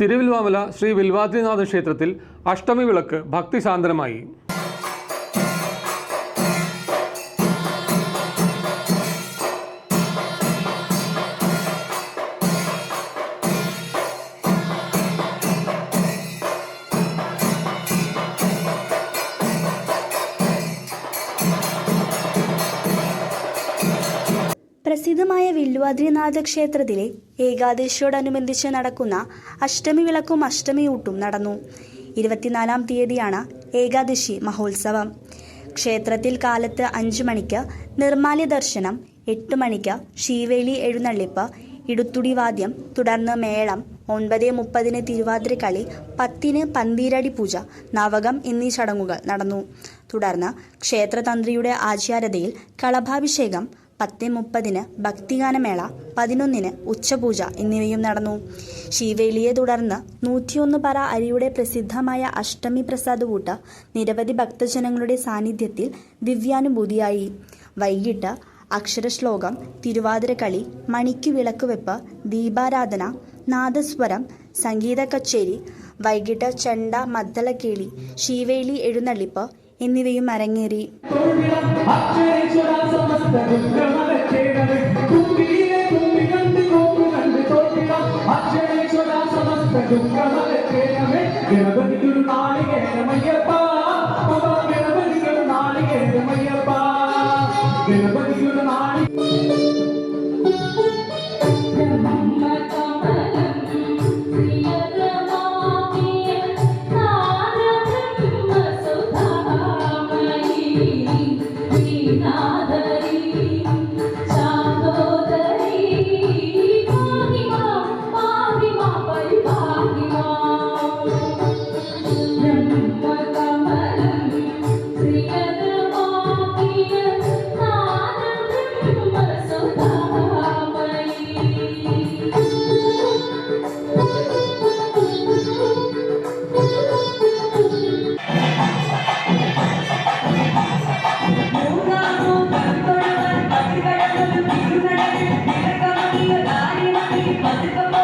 തിരുവിൽവാമല ശ്രീ വിൽവാദ്രിനാഥ ക്ഷേത്രത്തിൽ അഷ്ടമി വിളക്ക് ഭക്തിസാന്ദ്രമായി. പ്രസിദ്ധമായ വില്ലുവാദ്രിനാഥ ക്ഷേത്രത്തിലെ ഏകാദശിയോടനുബന്ധിച്ച് നടക്കുന്ന അഷ്ടമി വിളക്കും അഷ്ടമിയൂട്ടും നടന്നു. ഇരുപത്തിനാലാം തീയതിയാണ് ഏകാദശി മഹോത്സവം. ക്ഷേത്രത്തിൽ കാലത്ത് അഞ്ചു മണിക്ക് നിർമാല്യ ദർശനം എട്ട് മണിക്ക് ശീവേലി എഴുന്നള്ളിപ്പ് ഇടുത്തുടി വാദ്യം തുടർന്ന് മേളം ഒൻപത് മുപ്പതിന് തിരുവാതിരക്കളി പത്തിന് പന്തീരടി പൂജ നവകം എന്നീ ചടങ്ങുകൾ നടന്നു. തുടർന്ന് ക്ഷേത്രതന്ത്രിയുടെ ആചാരതയിൽ കളഭാഭിഷേകം പത്ത് മുപ്പതിന് ഭക്തിഗാനമേള പതിനൊന്നിന് ഉച്ചപൂജ എന്നിവയും നടന്നു. ശിവേലിയെ തുടർന്ന് നൂറ്റിയൊന്ന് പറ അരിയുടെ പ്രസിദ്ധമായ അഷ്ടമി പ്രസാദ് കൂട്ട് നിരവധി ഭക്തജനങ്ങളുടെ സാന്നിധ്യത്തിൽ ദിവ്യാനുഭൂതിയായി. വൈകിട്ട് അക്ഷരശ്ലോകം തിരുവാതിരക്കളി മണിക്കു വിളക്കുവെപ്പ് ദീപാരാധന നാദസ്വരം സംഗീത കച്ചേരി വൈകിട്ട് ചെണ്ട മദ്ദളക്കേളി ശീവേലി എഴുന്നള്ളിപ്പ് എന്നിവയും അരങ്ങേറി. ഗണപതിക്കൊരു നാളികേരമയ്യപ്പ ഗണപതിക്കൊരു നാളികേരമയ്യപ്പ ഗണപതിക്കൊരു നാളി സി